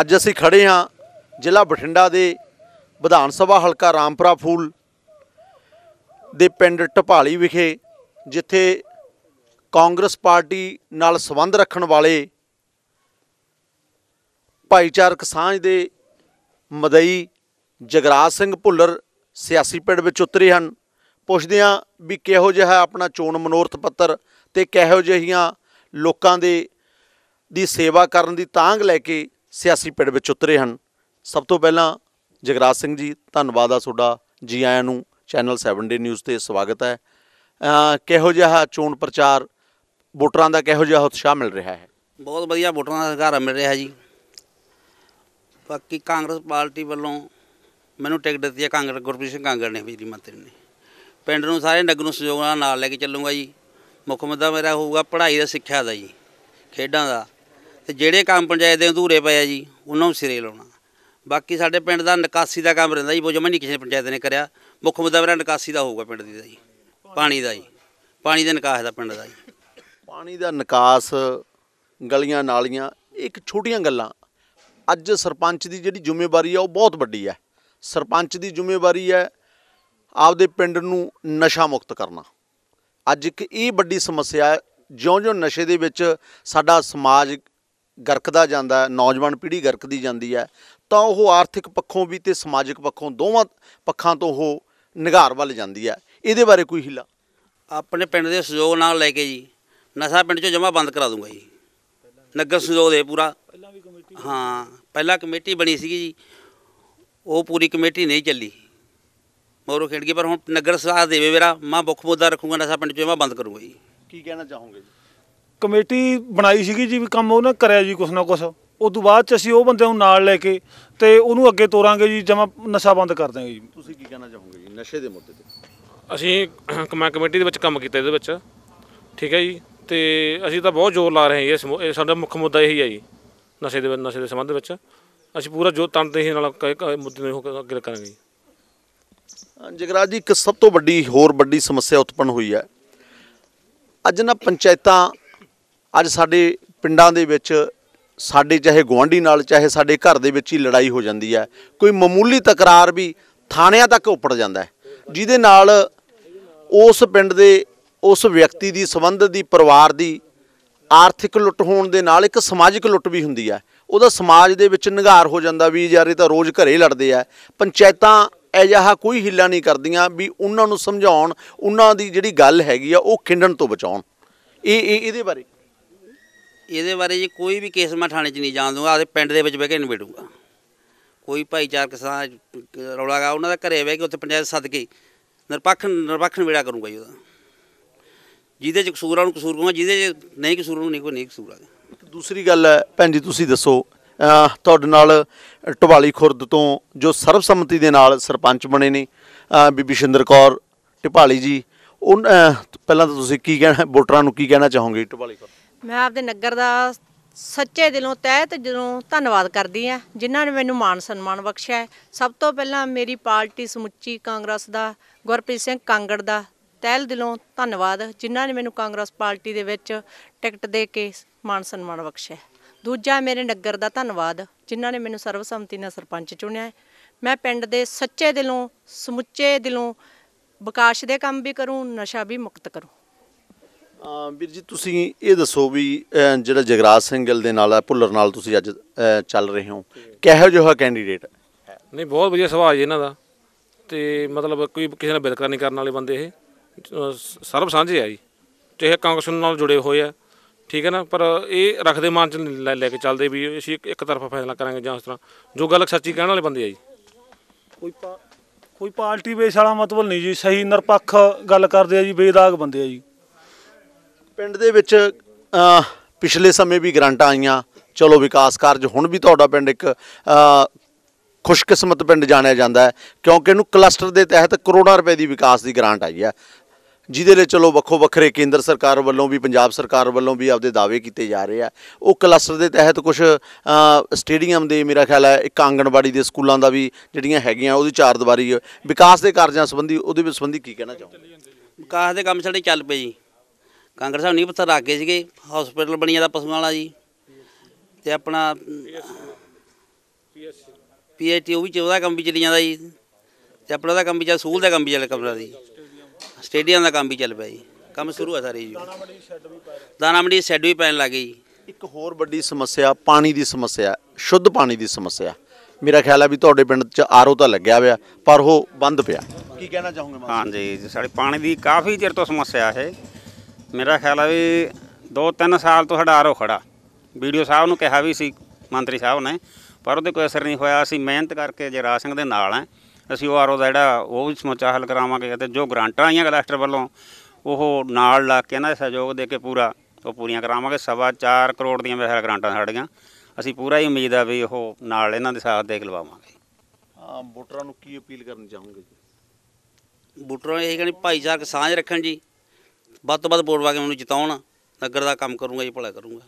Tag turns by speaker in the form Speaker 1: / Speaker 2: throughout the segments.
Speaker 1: ਅੱਜ ਅਸੀਂ ਖੜੇ ਹਾਂ ਜ਼ਿਲ੍ਹਾ ਬਠਿੰਡਾ ਦੇ ਵਿਧਾਨ ਸਭਾ ਹਲਕਾ ਰਾਮਪੁਰਾ ਫੂਲ ਦੇ ਪਿੰਡ ਢਪਾਲੀ ਵਿਖੇ, ਜਿੱਥੇ ਕਾਂਗਰਸ ਪਾਰਟੀ ਨਾਲ ਸੰਬੰਧ ਰੱਖਣ ਵਾਲੇ ਭਾਈਚਾਰਕ ਸਾਂਝ ਦੇ ਮਦਈ ਜਗਰਾਜ ਸਿੰਘ ਭੁੱਲਰ ਸਿਆਸੀ ਪਿੰਡ ਵਿੱਚ ਉਤਰੇ ਹਨ। ਪੁੱਛਦੇ ਹਾਂ ਵੀ ਕਿਹੋ ਜਿਹਾ ਆਪਣਾ ਚੋਣ ਮਨੋਰਥ ਪੱਤਰ ਤੇ ਕਿਹੋ ਜਿਹੀਆਂ ਲੋਕਾਂ ਦੇ ਦੀ ਸੇਵਾ ਕਰਨ ਦੀ ਤਾਂਗ ਲੈ ਕੇ ਸਿਆਸੀ ਪਿੰਡ ਵਿੱਚ ਉਤਰੇ ਹਨ। ਸਭ ਤੋਂ ਪਹਿਲਾਂ ਜਗਰਾਜ ਸਿੰਘ ਜੀ, ਧੰਨਵਾਦ ਆ ਤੁਹਾਡਾ। ਜੀ ਆਇਆਂ ਨੂੰ ਚੈਨਲ 7 ਡੇ ਨਿਊਜ਼ ਤੇ ਸਵਾਗਤ ਹੈ। ਕਿਹੋ ਜਿਹਾ ਚੋਣ ਪ੍ਰਚਾਰ ਵੋਟਰਾਂ ਦਾ ਕਿਹੋ ਜਿਹਾ ਉਤਸ਼ਾਹ ਮਿਲ ਰਿਹਾ ਹੈ?
Speaker 2: ਬਹੁਤ ਵਧੀਆ ਵੋਟਰਾਂ ਦਾ ਸਹਾਰਾ ਮਿਲ ਰਿਹਾ ਜੀ। ਬਾਕੀ ਕਾਂਗਰਸ ਪਾਰਟੀ ਵੱਲੋਂ ਮੈਨੂੰ ਟਿਕਟ ਦਿੱਤੀ ਹੈ ਕਾਂਗਰਸ ਗੁਰਪ੍ਰੀਤ ਸਿੰਘ ਕਾਂਗਰ ਨੇ, ਬਿਜਲੀ ਮੰਤਰੀ ਨੇ। ਪਿੰਡ ਨੂੰ ਸਾਰੇ ਨਗਰ ਨੂੰ ਸਹਿਯੋਗ ਨਾਲ ਨਾਲ ਲੈ ਕੇ ਚੱਲੂਗਾ ਜੀ। ਮੁੱਖ ਮੁੱਦਾ ਮੇਰਾ ਹੋਊਗਾ ਪੜ੍ਹਾਈ ਦਾ, ਸਿੱਖਿਆ ਦਾ ਜੀ, ਖੇਡਾਂ ਦਾ। ਤੇ ਜਿਹੜੇ ਕੰਮ ਪੰਚਾਇਤ ਦੇ ਅਧੂਰੇ ਪਏ ਆ ਜੀ, ਉਹਨਾਂ ਨੂੰ ਸਿਰੇ ਲਾਉਣਾ। ਬਾਕੀ ਸਾਡੇ ਪਿੰਡ ਦਾ ਨਿਕਾਸੀ ਦਾ ਕੰਮ ਰਹਿੰਦਾ ਜੀ ਉਹ ਜਮਾ ਨਹੀਂ ਕਿਸੇ ਪੰਚਾਇਤ ਨੇ ਕਰਿਆ। ਮੁੱਖ ਮੁੱਦਾ ਮੇਰਾ ਨਿਕਾਸੀ ਦਾ ਹੋਊਗਾ ਪਿੰਡ ਦੀ ਦਾ ਜੀ, ਪਾਣੀ ਦਾ ਜੀ, ਪਾਣੀ ਦੇ ਨਿਕਾਸ ਦਾ ਪਿੰਡ ਦਾ ਜੀ।
Speaker 1: ਪਾਣੀ ਦਾ ਨਿਕਾਸ, ਗਲੀਆਂ ਨਾਲੀਆਂ ਇੱਕ ਛੋਟੀਆਂ ਗੱਲਾਂ। ਅੱਜ ਸਰਪੰਚ ਦੀ ਜਿਹੜੀ ਜ਼ਿੰਮੇਵਾਰੀ ਆ, ਉਹ ਬਹੁਤ ਵੱਡੀ ਹੈ ਸਰਪੰਚ ਦੀ ਜ਼ਿੰਮੇਵਾਰੀ ਹੈ ਆਪਦੇ ਪਿੰਡ ਨੂੰ ਨਸ਼ਾ ਮੁਕਤ ਕਰਨਾ। ਅੱਜ ਇੱਕ ਇਹ ਵੱਡੀ ਸਮੱਸਿਆ ਹੈ, ਜਿਉਂ-ਜਿਉਂ ਨਸ਼ੇ ਦੇ ਵਿੱਚ ਸਾਡਾ ਸਮਾਜ ਗਰਕਦਾ ਜਾਂਦਾ ਨੌਜਵਾਨ ਪੀੜ੍ਹੀ ਗਰਕਦੀ ਜਾਂਦੀ ਹੈ ਤਾਂ ਉਹ ਆਰਥਿਕ ਪੱਖੋਂ ਵੀ ਤੇ ਸਮਾਜਿਕ ਪੱਖੋਂ ਦੋਵਾਂ ਪੱਖਾਂ ਤੋਂ ਉਹ ਨਿਗਾਰ ਵੱਲ ਜਾਂਦੀ ਹੈ। ਇਹਦੇ ਬਾਰੇ ਕੋਈ ਹਿੱਲਾ?
Speaker 2: ਆਪਣੇ ਪਿੰਡ ਦੇ ਸਹਿਯੋਗ ਨਾਲ ਲੈ ਕੇ ਜੀ ਨਸ਼ਾ ਪਿੰਡ 'ਚੋਂ ਜਮਾ ਬੰਦ ਕਰਾ ਦੂੰਗਾ ਜੀ। ਨਗਰ ਸਹਿਯੋਗ ਦੇ ਪੂਰਾ। ਹਾਂ ਪਹਿਲਾਂ ਕਮੇਟੀ ਬਣੀ ਸੀਗੀ ਜੀ ਉਹ ਪੂਰੀ ਕਮੇਟੀ ਨਹੀਂ ਚੱਲੀ। ਮੋਰੋ ਖੇਡ ਗਈ ਪਰ ਹੁਣ ਨਗਰ ਸਾਥ ਦੇਵੇ ਮੇਰਾ ਮੈਂ ਮੁੱਖ ਮੁੱਦਾ ਰੱਖੂੰਗਾ ਨਸ਼ਾ ਪਿੰਡ 'ਚੋਂ ਜਮਾ ਬੰਦ ਕਰੂੰਗਾ ਜੀ।
Speaker 1: ਕੀ ਕਹਿਣਾ ਚਾਹੋਗੇ ਜੀ?
Speaker 3: ਕਮੇਟੀ ਬਣਾਈ ਸੀਗੀ ਜੀ ਵੀ ਕੰਮ ਉਹਨੇ ਕਰਿਆ ਜੀ ਕੁਛ ਨਾ ਕੁਛ। ਉਸ ਤੋਂ ਬਾਅਦ ਚ ਅਸੀਂ ਉਹ ਬੰਦੇ ਨੂੰ ਨਾਲ ਲੈ ਕੇ ਤੇ ਉਹਨੂੰ ਅੱਗੇ ਤੋਰਾਂਗੇ ਜੀ ਜਮਾ ਨਸ਼ਾ ਬੰਦ ਕਰ ਦਾਂਗੇ ਜੀ।
Speaker 1: ਤੁਸੀਂ ਕੀ ਕਹਿਣਾ ਚਾਹੋਗੇ ਜੀ ਨਸ਼ੇ ਦੇ ਮੁੱਦੇ ਤੇ?
Speaker 4: ਅਸੀਂ ਕਮਾ ਕਮੇਟੀ ਦੇ ਵਿੱਚ ਕੰਮ ਕੀਤਾ ਇਹਦੇ ਵਿੱਚ। ਠੀਕ ਹੈ ਜੀ ਤੇ ਅਸੀਂ ਤਾਂ ਬਹੁਤ ਜ਼ੋਰ ਲਾ ਰਹੇ ਹਾਂ ਜੀ ਇਸ ਮੁ- ਇਹ ਸਾਡਾ ਮੁੱਖ ਮੁੱਦਾ ਇਹੀ ਹੈ ਜੀ ਨਸ਼ੇ ਦੇ ਨਸ਼ੇ ਦੇ ਸੰਬੰਧ ਵਿੱਚ। ਅਸੀਂ ਪੂਰਾ ਜੋ ਤਣਦੇ ਹੀ ਨਾਲ ਮੁੱਦੇ ਨੂੰ ਅੱਗੇ ਕਰਾਂਗੇ
Speaker 1: ਜਗਰਾਜ ਜੀ ਇੱਕ ਸਭ ਤੋਂ ਵੱਡੀ ਹੋਰ ਵੱਡੀ ਸਮੱਸਿਆ ਉਤਪੰਨ ਹੋਈ ਹੈ। ਅੱਜ ਨਾ ਪੰਚਾਇਤਾਂ ਅੱਜ ਸਾਡੇ ਪਿੰਡਾਂ ਦੇ ਵਿੱਚ ਸਾਡੇ ਚਾਹੇ ਗੁਆਂਢੀ ਨਾਲ ਚਾਹੇ ਸਾਡੇ ਘਰ ਦੇ ਵਿੱਚ ਹੀ ਲੜਾਈ ਹੋ ਜਾਂਦੀ ਹੈ। ਕੋਈ ਮਾਮੂਲੀ ਤਕਰਾਰ ਵੀ ਥਾਣਿਆਂ ਤੱਕ ਉੱਪੜ ਜਾਂਦਾ ਹੈ। ਜਿਹਦੇ ਨਾਲ ਉਸ ਪਿੰਡ ਦੇ, ਉਸ ਵਿਅਕਤੀ ਦੀ ਸੰਬੰਧ ਦੀ, ਪਰਿਵਾਰ ਦੀ ਆਰਥਿਕ ਲੁੱਟ ਹੋਣ ਦੇ ਨਾਲ ਇੱਕ ਸਮਾਜਿਕ ਲੁੱਟ ਵੀ ਹੁੰਦੀ ਹੈ। ਉਹਦਾ ਸਮਾਜ ਦੇ ਵਿੱਚ ਨਿਗਾਰ ਹੋ ਜਾਂਦਾ ਵੀ ਯਾਰ ਇਹ ਤਾਂ ਰੋਜ਼ ਘਰੇ ਲੜਦੇ ਆ। ਪੰਚਾਇਤਾਂ ਅਜਿਹਾ ਕੋਈ ਹਿੱਲਾ ਨਹੀਂ ਕਰਦੀਆਂ ਵੀ ਉਹਨਾਂ ਨੂੰ ਸਮਝਾਉਣ, ਉਹਨਾਂ ਦੀ ਜਿਹੜੀ ਗੱਲ ਹੈਗੀ ਆ ਉਹ ਖਿੰਡਣ ਤੋਂ ਬਚਾਉਣ। ਇਹ ਇਹ, ਇਹਦੇ ਬਾਰੇ
Speaker 2: ਇਹਦੇ ਬਾਰੇ ਜੀ ਕੋਈ ਵੀ ਕੇਸ ਮੈਂ ਥਾਣੇ 'ਚ ਨਹੀਂ ਜਾਣ ਦੂੰਗਾ ਆਪਦੇ ਪਿੰਡ ਦੇ ਵਿੱਚ ਬਹਿ ਕੇ ਨਿਬੇੜੂੰਗਾ। ਕੋਈ ਭਾਈਚਾਰਕ ਸਾਂ ਰੌਲਾ ਗਾ, ਉਹਨਾਂ ਦਾ ਘਰੇ ਬਹਿ ਕੇ ਉੱਥੇ ਪੰਚਾਇਤ ਸੱਦ ਕੇ ਨਿਰਪੱਖ ਨਿਰਪੱਖ ਨਿਬੇੜਾ ਕਰੂੰਗਾ ਜੀ ਉਹਦਾ। ਜਿਹਦੇ 'ਚ ਕਸੂਰ ਆ, ਉਹਨੂੰ ਕਸੂਰ ਕਹੂੰਗਾ, ਜਿਹਦੇ 'ਚ ਨਹੀਂ ਕਸੂਰ, ਉਹਨੂੰ ਨਹੀਂ ਕੋਈ ਨਹੀਂ ਕਸੂਰ ਆ
Speaker 1: ਦੂਸਰੀ ਗੱਲ ਹੈ, ਭੈਣ ਜੀ, ਤੁਸੀਂ ਦੱਸੋ ਤੁਹਾਡੇ ਨਾਲ ਢਵਾਲੀ ਖੁਰਦ ਤੋਂ ਜੋ ਸਰਬਸੰਮਤੀ ਦੇ ਨਾਲ ਸਰਪੰਚ ਬਣੇ ਨੇ ਬੀਬੀ ਸ਼ਿੰਦਰ ਕੌਰ ਟਿਪਾਲੀ ਜੀ ਉਹ ਪਹਿਲਾਂ ਤਾਂ ਤੁਸੀਂ ਕੀ ਕਹਿਣਾ, ਵੋਟਰਾਂ ਨੂੰ ਕੀ ਕਹਿਣਾ ਚਾਹੋਗੇ ਢਵਾਲੀ ਖੁਰਦ
Speaker 5: ਮੈਂ ਆਪਦੇ ਨਗਰ ਦਾ ਸੱਚੇ ਦਿਲੋਂ ਤਹਿ ਤੇ ਦਿਲੋਂ ਧੰਨਵਾਦ ਕਰਦੀ ਆ ਜਿਨ੍ਹਾਂ ਨੇ ਮੈਨੂੰ ਮਾਣ ਸਨਮਾਨ ਬਖਸ਼ਿਆ ਹੈ। ਸਭ ਤੋਂ ਪਹਿਲਾਂ ਮੇਰੀ ਪਾਰਟੀ ਸਮੁੱਚੀ ਕਾਂਗਰਸ ਦਾ, ਗੁਰਪ੍ਰੀਤ ਸਿੰਘ ਕਾਂਗੜ ਦਾ ਤਹਿਲ ਦਿਲੋਂ ਧੰਨਵਾਦ, ਜਿਨ੍ਹਾਂ ਨੇ ਮੈਨੂੰ ਕਾਂਗਰਸ ਪਾਰਟੀ ਦੇ ਵਿੱਚ ਟਿਕਟ ਦੇ ਕੇ ਮਾਣ ਸਨਮਾਨ ਬਖਸ਼ਿਆ ਦੂਜਾ ਮੇਰੇ ਨਗਰ ਦਾ ਧੰਨਵਾਦ, ਜਿਨ੍ਹਾਂ ਨੇ ਮੈਨੂੰ ਸਰਬਸੰਮਤੀ ਨਾਲ ਸਰਪੰਚ ਚੁਣਿਆ ਮੈਂ ਪਿੰਡ ਦੇ ਸੱਚੇ ਦਿਲੋਂ, ਸਮੁੱਚੇ ਦਿਲੋਂ ਵਿਕਾਸ ਦੇ ਕੰਮ ਵੀ ਕਰੂੰ, ਨਸ਼ਾ ਵੀ ਮੁਕਤ ਕਰੂੰ।
Speaker 1: ਵੀਰ ਜੀ ਤੁਸੀਂ ਇਹ ਦੱਸੋ ਵੀ ਜਿਹੜਾ ਜਗਰਾਜ ਸਿੰਘ ਗਿੱਲ ਦੇ ਨਾਲ ਹੈ, ਭੁੱਲਰ ਨਾਲ ਤੁਸੀਂ ਅੱਜ ਚੱਲ ਰਹੇ ਹੋ। ਕਿਹੋ ਜਿਹਾ ਕੈਂਡੀਡੇਟ ਹੈ?
Speaker 4: ਨਹੀਂ ਬਹੁਤ ਵਧੀਆ ਸੁਭਾਅ ਜੀ ਇਹਨਾਂ ਦਾ। ਤੇ ਮਤਲਬ ਕੋਈ ਕਿਸੇ ਨਾਲ ਬਿਲਕੁਲ ਨਹੀਂ ਕਰਨ ਵਾਲੇ ਬੰਦੇ ਇਹ। ਸਰਬ ਸਾਂਝੇ ਆ ਜੀ। ਚਾਹੇ ਕਾਂਗਰਸ ਨਾਲ ਜੁੜੇ ਹੋਏ ਆ ਠੀਕ ਹੈ ਨਾ? ਪਰ ਇਹ ਰੱਖਦੇ ਮਾਨ ਚ ਲੈ ਲੈ ਕੇ ਚੱਲਦੇ ਵੀ ਅਸੀਂ ਇੱਕ ਤਰਫਾ ਫੈਸਲਾ ਕਰਾਂਗੇ ਜਾਂ ਉਸ ਤਰ੍ਹਾਂ। ਜੋ ਗੱਲ ਸੱਚੀ ਕਹਿਣ ਵਾਲੇ ਬੰਦੇ ਆ ਜੀ।
Speaker 3: ਕੋਈ ਕੋਈ ਪਾਰਟੀ ਬੇਸ ਵਾਲਾ ਮਤਲਬ ਨਹੀਂ ਜੀ। ਸਹੀ ਨਿਰਪੱਖ ਗੱਲ ਕਰਦੇ ਆ ਜੀ ਬੇਦਾਗ ਬੰਦੇ ਆ ਜੀ।
Speaker 1: ਪਿੰਡ ਦੇ ਵਿੱਚ ਅਹ, ਪਿਛਲੇ ਸਮੇਂ ਵੀ ਗ੍ਰਾਂਟਾਂ ਆਈਆਂ। ਚਲੋ ਵਿਕਾਸ ਕਾਰਜ ਹੁਣ ਵੀ ਤੁਹਾਡਾ ਪਿੰਡ ਇੱਕ ਅਹ, ਖੁਸ਼ਕਿਸਮਤ ਪਿੰਡ ਜਾਣਿਆ ਜਾਂਦਾ ਹੈ ਕਿਉਂਕਿ ਇਹਨੂੰ ਕਲਸਟਰ ਦੇ ਤਹਿਤ ਕਰੋੜਾਂ ਰੁਪਏ ਦੀ ਵਿਕਾਸ ਦੀ ਗ੍ਰਾਂਟ ਆਈ ਹੈ। ਜਿਹਦੇ ਲਈ ਚਲੋ ਵੱਖੋ ਵੱਖਰੇ ਕੇਂਦਰ ਸਰਕਾਰ ਵੱਲੋਂ ਵੀ ਪੰਜਾਬ ਸਰਕਾਰ ਵੱਲੋਂ ਵੀ ਆਪਦੇ ਦਾਅਵੇ ਕੀਤੇ ਜਾ ਰਹੇ ਆ। ਉਹ ਕਲਸਟਰ ਦੇ ਤਹਿਤ ਕੁਝ ਸਟੇਡੀਅਮ ਦੇ ਮੇਰਾ ਖਿਆਲ ਹੈ ਇੱਕ ਆਂਗਣਵਾੜੀ ਦੇ ਸਕੂਲਾਂ ਦਾ ਵੀ ਜਿਹੜੀਆਂ ਹੈਗੀਆਂ ਉਹਦੀ ਚਾਰ ਦੀਵਾਰੀ ਵਿਕਾਸ ਦੇ ਕਾਰਜਾਂ ਸੰਬੰਧੀ ਉਹਦੇ ਵਿੱਚ ਸੰਬੰਧੀ ਕੀ ਕਹਿਣਾ ਚਾਹੋਗੇ?
Speaker 2: ਵਿਕਾਸ ਦੇ ਕੰਮ ਸਾਡੇ ਚੱਲ ਪਏ ਜੀ। ਕਾਂਗਰਸ ਸਾਹਿਬ ਨਹੀਂ ਪੱਥਰ ਰੱਖ ਗਏ ਸੀਗੇ ਹਸਪੀਟਲ ਬਣੀ ਜਾਂਦਾ ਪਸ਼ੂਆਂ ਵਾਲਾ ਜੀ। ਤੇ ਆਪਣਾ ਪੀਐਚਟੀ ਉਹ ਵੀ ਉਹਦਾ ਕੰਮ ਵੀ ਚੱਲੀ ਜਾਂਦਾ ਜੀ। ਤੇ ਆਪਣਾ ਦਾ ਕੰਮ ਵੀ ਚੱਲ ਸਕੂਲ ਦਾ ਕੰਮ ਵੀ ਚੱਲ ਕਮਰਾ ਦੀ ਸਟੇਡੀਅਮ ਦਾ ਕੰਮ ਵੀ ਚੱਲ ਪਿਆ ਜੀ। ਕੰਮ ਸ਼ੁਰੂ ਆ ਸਾਰੇ ਜੀ। ਦਾਣਾ ਮੰਡੀ ਸ਼ੈੱਡ ਵੀ ਪੈਣ ਲੱਗ ਗਈ ਜੀ।
Speaker 1: ਇੱਕ ਹੋਰ ਵੱਡੀ ਸਮੱਸਿਆ ਪਾਣੀ ਦੀ ਸਮੱਸਿਆ ਸ਼ੁੱਧ ਪਾਣੀ ਦੀ ਸਮੱਸਿਆ। ਮੇਰਾ ਖਿਆਲ ਹੈ ਵੀ ਤੁਹਾਡੇ ਪਿੰਡ 'ਚ ਆਰਓ ਤਾਂ ਲੱਗਿਆ ਹੋਇਆ ਪਰ ਉਹ ਬੰਦ ਪਿਆ। ਕੀ ਕਹਿਣਾ ਚਾਹੋਗੇ
Speaker 6: ਹਾਂਜੀ ਜੀ, ਸਾਡੇ ਪਾਣੀ ਦੀ ਕਾਫੀ ਚਿਰ ਤੋਂ ਸਮੱਸਿਆ ਹੈ। ਮੇਰਾ ਖਿਆਲ ਹੈ ਵੀ 2-3 ਸਾਲ ਤੋਂ ਸਾਡਾ ਆਰੋ ਖੜਾ। ਵੀਡੀਓ ਸਾਹਿਬ ਨੂੰ ਕਿਹਾ ਵੀ ਸੀ ਮੰਤਰੀ ਸਾਹਿਬ ਨੇ ਪਰ ਉਹਦੇ ਕੋਈ ਅਸਰ ਨਹੀਂ ਹੋਇਆ। ਅਸੀਂ ਮਿਹਨਤ ਕਰਕੇ ਜਰਾ ਸਿੰਘ ਦੇ ਨਾਲ ਹੈ ਅਸੀਂ ਉਹ ਆਰੋ ਦਾ ਜਿਹੜਾ ਉਹ ਵੀ ਸਮੱਸਿਆ ਹੱਲ ਕਰਾਵਾਂਗੇ ਅਤੇ ਜੋ ਗ੍ਰਾਂਟਾਂ ਆਈਆਂ ਕਲੈਸਟਰ ਵੱਲੋਂ ਉਹ ਨਾਲ ਲਾ ਕੇ ਇਹਨਾਂ ਦਾ ਸਹਿਯੋਗ ਦੇ ਕੇ ਪੂਰਾ ਉਹ ਪੂਰੀਆਂ ਕਰਾਵਾਂਗੇ। ਸਵਾ ਚਾਰ ਕਰੋੜ ਦੀਆਂ ਮੇਰੇ ਖਿਆਲ ਗ੍ਰਾਂਟਾਂ ਸਾਡੀਆਂ ਅਸੀਂ ਪੂਰਾ ਹੀ ਉਮੀਦ ਆ ਵੀ ਉਹ ਨਾਲ ਇਹਨਾਂ ਦੇ ਸਾਥ ਦੇ ਕੇ ਲਵਾਵਾਂਗੇ।
Speaker 1: ਹਾਂ ਵੋਟਰਾਂ ਨੂੰ ਕੀ ਅਪੀਲ ਕਰਨੀ ਚਾਹੋਗੇ
Speaker 2: ਬੂਟਰਾਂ ਨੂੰ ਇਹ ਕਹਿੰਦੇ ਭਾਈਚਾਰਕ ਸਾਂਝ ਰੱਖਣ ਜੀ। ਵੱਧ ਤੋਂ ਵੱਧ ਵੋਟ ਪਾ ਕੇ ਮੈਨੂੰ ਜਿਤਾਉਣ ਨਗਰ ਦਾ ਕੰਮ ਕਰੂੰਗਾ ਜੀ ਭਲਾ ਕਰੂੰਗਾ।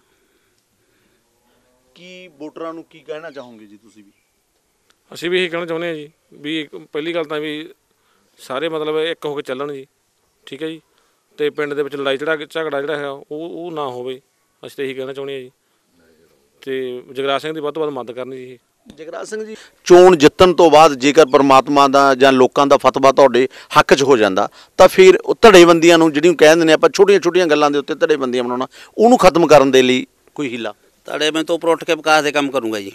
Speaker 1: ਕੀ ਵੋਟਰਾਂ ਨੂੰ ਕੀ ਕਹਿਣਾ ਚਾਹੋਗੇ ਜੀ ਤੁਸੀਂ ਵੀ?
Speaker 4: ਅਸੀਂ ਵੀ ਇਹੀ ਕਹਿਣਾ ਚਾਹੁੰਦੇ ਹਾਂ ਜੀ ਵੀ ਇੱਕ- ਪਹਿਲੀ ਗੱਲ ਤਾਂ ਵੀ ਸਾਰੇ ਮਤਲਬ ਇੱਕ ਹੋ ਕੇ ਚੱਲਣ ਜੀ ਠੀਕ ਹੈ ਜੀ। ਤੇ ਪਿੰਡ ਦੇ ਵਿੱਚ ਲੜਾਈ ਝੜਾ ਝਗੜਾ ਜਿਹੜਾ ਹੈ ਉਹ ਉਹ ਨਾ ਹੋਵੇ ਅਸੀਂ ਤਾਂ ਇਹੀ ਕਹਿਣਾ ਚਾਹੁੰਦੇ ਹਾਂ ਜੀ। ਤੇ ਜਗਰਾਜ ਸਿੰਘ ਦੀ ਵੱਧ ਤੋਂ ਵੱਧ ਮਦਦ ਕਰਨੀ ਜੀ
Speaker 1: ਜਗਰਾਜ ਸਿੰਘ ਜੀ ਚੋਣ ਜਿੱਤਣ ਤੋਂ ਬਾਅਦ ਜੇਕਰ ਪਰਮਾਤਮਾ ਦਾ ਜਾਂ ਲੋਕਾਂ ਦਾ ਫਤਵਾ ਤੁਹਾਡੇ ਹੱਕ 'ਚ ਹੋ ਜਾਂਦਾ ਤਾਂ ਫਿਰ ਉਹ ਧੜੇਬੰਦੀਆਂ ਨੂੰ ਜਿਹੜੀਆਂ ਕਹਿੰਦੇ ਨੇ ਆਪਾਂ ਛੋਟੀਆਂ-ਛੋਟੀਆਂ ਗੱਲਾਂ ਦੇ ਉੱਤੇ ਧੜੇਬੰਦੀਆਂ ਬਣਾਉਣਾ ਉਹਨੂੰ ਖਤਮ ਕਰਨ ਦੇ ਲਈ ਕੋਈ ਹਿੱਲਾ?
Speaker 2: ਤੁਹਾਡੇ ਮੈਂ ਤੋਂ ਉੱਪਰ ਉੱਠ ਕੇ ਵਿਕਾਸ ਦੇ ਕੰਮ ਕਰੂੰਗਾ ਜੀ।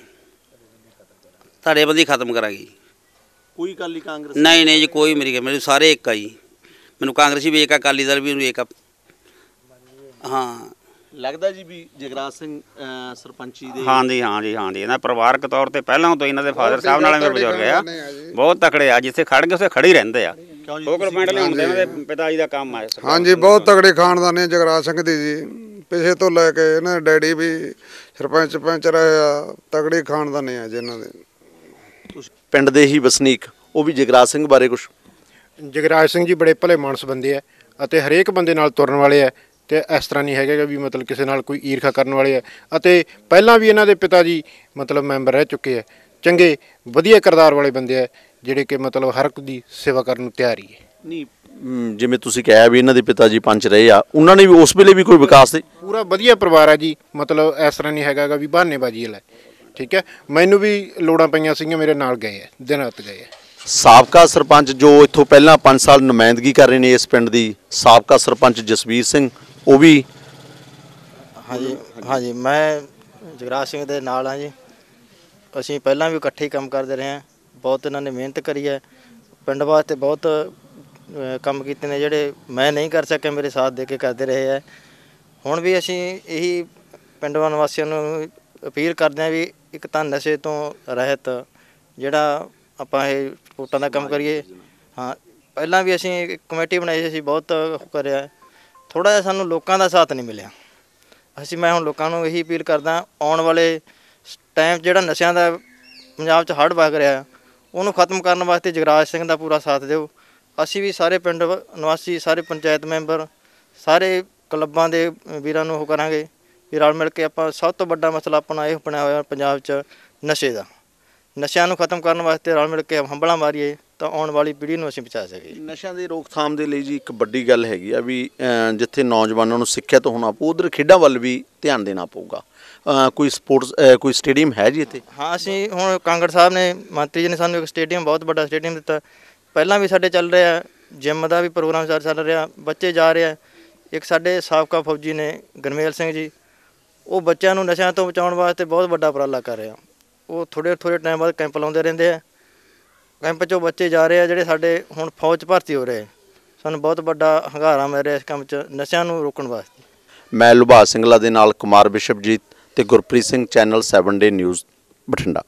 Speaker 2: ਤੁਹਾਡੇ ਬੰਦੀ ਖਤਮ ਕਰਾਂਗੇ ਜੀ।
Speaker 1: ਕੋਈ ਕਾਲੀ ਕਾਂਗਰਸ?
Speaker 2: ਨਹੀਂ ਨਹੀਂ ਜੀ ਕੋਈ ਮੇਰੀ ਮੈਨੂੰ ਸਾਰੇ ਇੱਕ ਆ ਜੀ। ਮੈਨੂੰ ਕਾਂਗਰਸੀ ਵੀ ਇੱਕ ਆ ਅਕਾਲੀ ਦਲ ਵੀ ਇੱਕ ਆ। ਹਾਂ।
Speaker 1: ਲੱਗਦਾ ਜੀ ਵੀ ਜਗਰਾਜ ਸਿੰਘ ਅਹ, ਸਰਪੰਚੀ ਦੇ
Speaker 6: ਹਾਂਜੀ ਹਾਂਜੀ ਹਾਂਜੀ ਇਹਨਾਂ ਪਰਿਵਾਰਕ ਤੌਰ ਤੇ ਪਹਿਲਾਂ ਤੋਂ ਇਹਨਾਂ ਦੇ ਫਾਦਰ ਸਾਹਿਬ ਨਾਲ ਮੇਰੇ ਬਜ਼ੁਰਗ ਆ। ਬਹੁਤ ਤਕੜੇ ਆ ਜਿੱਥੇ ਖੜ ਗਏ ਉੱਥੇ ਖੜੇ ਹੀ ਰਹਿੰਦੇ ਆ। ਫੋਕਲ ਪੁਆਇੰਟ ਲਿਆਉਂਦੇ ਇਹਨਾਂ ਦੇ ਪਿਤਾ ਜੀ ਦਾ ਕੰਮ ਆ ਸਰਕਾਰ
Speaker 7: ਹਾਂਜੀ ਬਹੁਤ ਤਗੜੇ ਖਾਨਦਾਨ ਨੇ ਜਗਰਾਜ ਸਿੰਘ ਦੀ ਜੀ। ਪਿਛੇ ਤੋਂ ਲੈ ਕੇ ਇਹਨਾਂ ਦੇ ਡੈਡੀ ਵੀ ਸਰਪੰਚ ਪੰਚ ਰਹੇ ਆ। ਤਗੜੇ ਖਾਨਦਾਨ ਨੇ ਆ ਜੀ ਇਹਨਾਂ ਦੇ।
Speaker 1: ਤੁਸੀਂ ਪਿੰਡ ਦੇ ਹੀ ਵਸਨੀਕ ਉਹ ਵੀ ਜਗਰਾਜ ਸਿੰਘ ਬਾਰੇ ਕੁਝ
Speaker 8: ਜਗਰਾਜ ਸਿੰਘ ਜੀ ਬੜੇ ਭਲੇ ਮਾਨਸ ਬੰਦੇ ਆ ਅਤੇ ਹਰੇਕ ਬੰਦੇ ਨਾਲ ਤੁਰਨ ਵਾਲੇ ਆ। ਤੇ ਇਸ ਤਰ੍ਹਾਂ ਨਹੀਂ ਹੈਗਾ ਵੀ ਮਤਲਬ ਕਿਸੇ ਨਾਲ ਕੋਈ ਈਰਖਾ ਕਰਨ ਵਾਲੇ ਆ। ਅਤੇ ਪਹਿਲਾਂ ਵੀ ਇਹਨਾਂ ਦੇ ਪਿਤਾ ਜੀ ਮਤਲਬ ਮੈਂਬਰ ਰਹਿ ਚੁੱਕੇ ਆ। ਚੰਗੇ ਵਧੀਆ ਕਿਰਦਾਰ ਵਾਲੇ ਬੰਦੇ ਆ ਜਿਹੜੇ ਕਿ ਮਤਲਬ ਹਰ ਇੱਕ ਦੀ ਸੇਵਾ ਕਰਨ ਨੂੰ ਤਿਆਰ ਹੀ ਹੈ
Speaker 1: ਨਹੀਂ ਜਿਵੇਂ ਤੁਸੀਂ ਕਿਹਾ ਵੀ ਇਹਨਾਂ ਦੇ ਪਿਤਾ ਜੀ ਪੰਚ ਰਹੇ ਆ ਉਹਨਾਂ ਨੇ ਵੀ ਉਸ ਵੇਲੇ ਵੀ ਕੋਈ ਵਿਕਾਸ ਦੇ
Speaker 8: ਪੂਰਾ ਵਧੀਆ ਪਰਿਵਾਰ ਆ ਜੀ ਮਤਲਬ ਇਸ ਤਰ੍ਹਾਂ ਨਹੀਂ ਹੈਗਾ ਗਾ ਵੀ ਬਹਾਨੇਬਾਜ਼ੀ ਵਾਲਾ। ਠੀਕ ਹੈ? ਮੈਨੂੰ ਵੀ ਲੋੜਾਂ ਪਈਆਂ ਸੀਗੀਆਂ ਮੇਰੇ ਨਾਲ ਗਏ ਆ ਦਿਨ ਰਾਤ ਗਏ ਆ।
Speaker 1: ਸਾਬਕਾ ਸਰਪੰਚ ਜੋ ਇੱਥੋਂ ਪਹਿਲਾਂ 5 ਸਾਲ ਨੁਮਾਇੰਦਗੀ ਕਰ ਰਹੇ ਨੇ ਇਸ ਪਿੰਡ ਦੀ ਸਾਬਕਾ ਸਰਪੰਚ ਜਸਵੀਰ ਸਿੰਘ ਉਹ ਵੀ
Speaker 9: ਹਾਂਜੀ ਹਾਂਜੀ ਮੈਂ ਜਗਰਾਜ ਸਿੰਘ ਦੇ ਨਾਲ ਹਾਂ ਜੀ। ਅਸੀਂ ਪਹਿਲਾਂ ਵੀ ਇਕੱਠੇ ਹੀ ਕੰਮ ਕਰਦੇ ਰਹੇ ਹਾਂ। ਬਹੁਤ ਇਹਨਾਂ ਨੇ ਮਿਹਨਤ ਕਰੀ ਹੈ। ਪਿੰਡ ਵਾਸਤੇ ਬਹੁਤ ਅਹ, ਕੰਮ ਕੀਤੇ ਨੇ ਜਿਹੜੇ ਮੈਂ ਨਹੀਂ ਕਰ ਸਕਿਆ ਮੇਰੇ ਸਾਥ ਦੇ ਕੇ ਕਰਦੇ ਰਹੇ ਹੈ। ਹੁਣ ਵੀ ਅਸੀਂ ਇਹੀ ਪਿੰਡ ਵਾਸੀਆਂ ਨੂੰ ਅਪੀਲ ਕਰਦੇ ਹਾਂ ਵੀ ਇੱਕ ਤਾਂ ਨਸ਼ੇ ਤੋਂ ਰਹਿਤ ਜਿਹੜਾ ਆਪਾਂ ਇਹ ਵੋਟਾਂ ਦਾ ਕੰਮ ਕਰੀਏ। ਹਾਂ ਪਹਿਲਾਂ ਵੀ ਅਸੀਂ ਇੱਕ ਕਮੇਟੀ ਬਣਾਈ ਸੀ ਅਸੀਂ ਬਹੁਤ ਕਰਿਆ। ਥੋੜਾ ਜਿਹਾ ਸਾਨੂੰ ਲੋਕਾਂ ਦਾ ਸਾਥ ਨਹੀਂ ਮਿਲਿਆ। ਅਸੀਂ, ਮੈਂ ਹੁਣ ਲੋਕਾਂ ਨੂੰ ਇਹੀ ਅਪੀਲ ਕਰਦਾ, ਆਉਣ ਵਾਲੇ ਟਾਈਮ ਜਿਹੜਾ ਨਸ਼ਿਆਂ ਦਾ ਪੰਜਾਬ 'ਚ ਹੜ੍ਹ ਵਗ ਰਿਹਾ, ਉਹਨੂੰ ਖਤਮ ਕਰਨ ਵਾਸਤੇ ਜਗਰਾਜ ਸਿੰਘ ਦਾ ਪੂਰਾ ਸਾਥ ਦਿਓ। ਅਸੀਂ ਵੀ ਸਾਰੇ ਪਿੰਡ ਨਿਵਾਸੀ, ਸਾਰੇ ਪੰਚਾਇਤ ਮੈਂਬਰ, ਸਾਰੇ ਕਲੱਬਾਂ ਦੇ ਵੀਰਾਂ ਨੂੰ ਉਹ ਕਰਾਂਗੇ ਵੀ ਰਲ ਮਿਲ ਕੇ ਆਪਾਂ ਸਭ ਤੋਂ ਵੱਡਾ ਮਸਲਾ ਆਪਣਾ ਇਹ ਬਣਿਆ ਹੋਇਆ ਪੰਜਾਬ 'ਚ, ਨਸ਼ੇ ਦਾ। ਨਸ਼ਿਆਂ ਨੂੰ ਖਤਮ ਕਰਨ ਵਾਸਤੇ ਰਲ ਮਿਲ ਕੇ ਹੰਬਲਾ ਮਾਰੀਏ। ਤਾਂ ਆਉਣ ਵਾਲੀ ਪੀੜ੍ਹੀ ਨੂੰ ਅਸੀਂ ਬਚਾ ਸਕੀਏ।
Speaker 1: ਨਸ਼ਿਆਂ ਦੀ ਰੋਕਥਾਮ ਦੇ ਲਈ ਜੀ ਇੱਕ ਵੱਡੀ ਗੱਲ ਹੈਗੀ ਆ ਵੀ ਜਿੱਥੇ ਨੌਜਵਾਨਾਂ ਨੂੰ ਸਿੱਖਿਅਤ ਹੋਣਾ ਪਊ ਉਧਰ ਖੇਡਾਂ ਵੱਲ ਵੀ ਧਿਆਨ ਦੇਣਾ ਪਊਗਾ। ਕੋਈ ਸਪੋਰਟਸ ਕੋਈ ਸਟੇਡੀਅਮ ਹੈ ਜੀ ਇੱਥੇ?
Speaker 9: ਹਾਂ ਅਸੀਂ ਹੁਣ ਕਾਂਗੜ ਸਾਹਿਬ ਨੇ ਮੰਤਰੀ ਜੀ ਨੇ ਸਾਨੂੰ ਇੱਕ ਸਟੇਡੀਅਮ ਬਹੁਤ ਵੱਡਾ ਸਟੇਡੀਅਮ ਦਿੱਤਾ। ਪਹਿਲਾਂ ਵੀ ਸਾਡੇ ਚੱਲ ਰਿਹਾ ਜਿਮ ਦਾ ਵੀ ਪ੍ਰੋਗਰਾਮ ਚੱਲ ਚੱਲ ਰਿਹਾ ਬੱਚੇ ਜਾ ਰਹੇ ਆ। ਇੱਕ ਸਾਡੇ ਸਾਬਕਾ ਫੌਜੀ ਨੇ ਗਰਮੇਲ ਸਿੰਘ ਜੀ ਉਹ ਬੱਚਿਆਂ ਨੂੰ ਨਸ਼ਿਆਂ ਤੋਂ ਬਚਾਉਣ ਵਾਸਤੇ ਬਹੁਤ ਵੱਡਾ ਉਪਰਾਲਾ ਕਰ ਰਿਹਾ ਉਹ ਥੋੜੇ ਥੋੜੇ ਟਾਈਮ ਬਾਅਦ ਕੈਂਪ ਲਾਉਂਦੇ ਰਹਿੰਦੇ ਆ। ਕੈਂਪ 'ਚੋਂ ਬੱਚੇ ਜਾ ਰਹੇ ਆ ਜਿਹੜੇ ਸਾਡੇ ਹੁਣ ਫੌਜ 'ਚ ਭਰਤੀ ਹੋ ਰਹੇ ਸਾਨੂੰ ਬਹੁਤ ਵੱਡਾ ਹੰਗਾਰਾ ਮਿਲ ਰਿਹਾ ਇਸ ਕੰਮ 'ਚ ਨਸ਼ਿਆਂ ਨੂੰ ਰੋਕਣ ਵਾਸਤੇ।
Speaker 1: ਮੈਂ ਲੁਭਾ ਸਿੰਘਲਾ ਦੇ ਨਾਲ ਕੁਮਾਰ ਬਿਸ਼ਪਜੀਤ ਤੇ Gurpreet Singh channel 7 day news Bathinda.